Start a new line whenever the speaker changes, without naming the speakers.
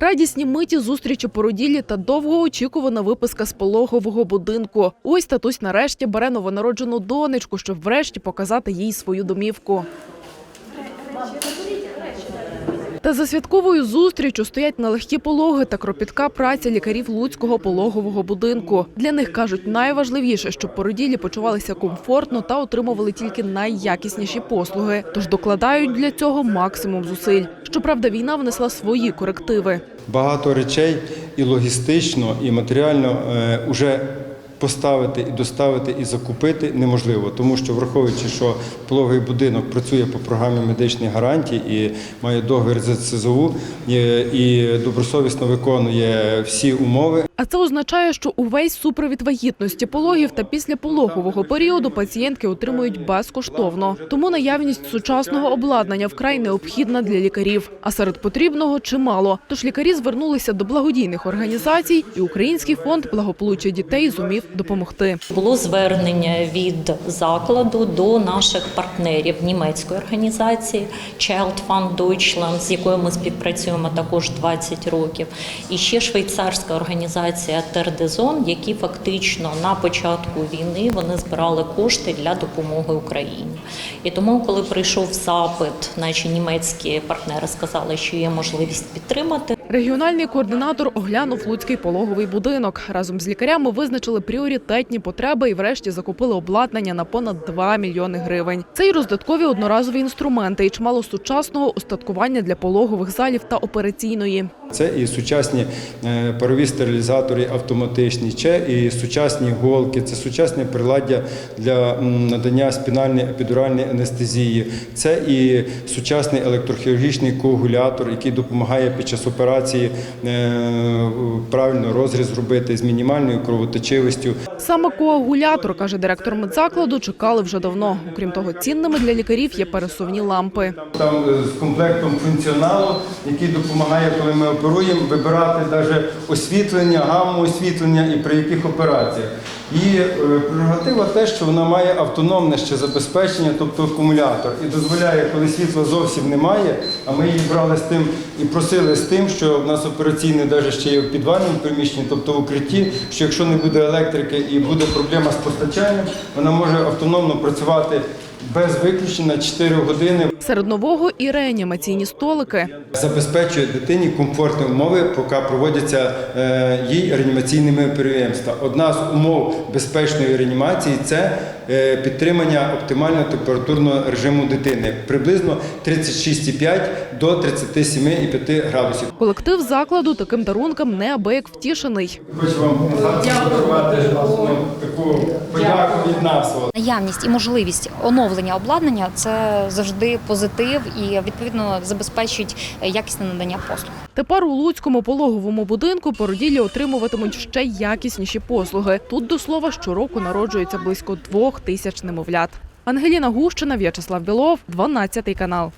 Радісні миті зустрічі породіллі та довгоочікувана виписка з пологового будинку. Ось татусь нарешті бере новонароджену донечку, щоб врешті показати їй свою домівку. Та за святковою зустрічю стоять нелегкі пологи та кропітка праця лікарів Луцького пологового будинку. Для них кажуть, найважливіше, щоб породілі почувалися комфортно та отримували тільки найякісніші послуги. Тож докладають для цього максимум зусиль. Щоправда, війна внесла свої корективи.
Багато речей і логістично, і матеріально е, уже поставити і доставити і закупити неможливо, тому що враховуючи, що пологовий будинок працює по програмі медичних гарантій і має договір з ЦЗУ і добросовісно виконує всі умови.
А це означає, що увесь супровід вагітності пологів та після пологового періоду пацієнтки отримують безкоштовно. Тому наявність сучасного обладнання вкрай необхідна для лікарів. А серед потрібного чимало. Тож лікарі звернулися до благодійних організацій, і Український фонд благополуччя дітей зумів допомогти.
Було звернення від закладу до наших партнерів німецької організації Child Fund Deutschland, з якою ми співпрацюємо також 20 років, і ще швейцарська організація Тердезон, які фактично на початку війни вони збирали кошти для допомоги Україні. І тому, коли прийшов запит, наші німецькі партнери сказали, що є можливість підтримати.
Регіональний координатор оглянув Луцький пологовий будинок. Разом з лікарями визначили пріоритетні потреби і врешті закупили обладнання на понад 2 мільйони гривень. Це й роздаткові одноразові інструменти, і чимало сучасного устаткування для пологових залів та операційної.
Це і сучасні е, парові стерилізатори автоматичні, це і сучасні голки, це сучасне приладдя для надання спінальної епідуральної анестезії, це і сучасний електрохірургічний коагулятор, який допомагає під час операції е, правильно розріз зробити з мінімальною кровоточивістю.
Саме коагулятор, каже директор медзакладу, чекали вже давно. Окрім того, цінними для лікарів є пересувні лампи.
Там е, з комплектом функціоналу, який допомагає, коли ми оперуємо, вибирати навіть освітлення, гамму освітлення і при яких операціях. І е, прерогатива те, що вона має автономне ще забезпечення, тобто акумулятор, і дозволяє, коли світла зовсім немає, а ми її брали з тим і просили з тим, що в нас операційне навіть ще є в підвальному приміщенні, тобто в укритті, що якщо не буде електрики і буде проблема з постачанням, вона може автономно працювати без виключення 4 години.
Серед нового і реанімаційні столики.
Забезпечує дитині комфортні умови, поки проводяться е, їй реанімаційними підприємства. Одна з умов безпечної реанімації це е, підтримання оптимального температурного режиму дитини приблизно 36,5 до 37,5 градусів.
Колектив закладу таким дарункам неабияк втішений.
Хочу вам запропонувати таку подяку від нас.
Наявність і можливість оновлення обладнання це завжди позитив і відповідно забезпечить якісне надання послуг.
Тепер у Луцькому пологовому будинку породіллі отримуватимуть ще якісніші послуги. Тут до слова щороку народжується близько двох тисяч немовлят. Ангеліна Гущина, В'ячеслав Білов, 12 канал.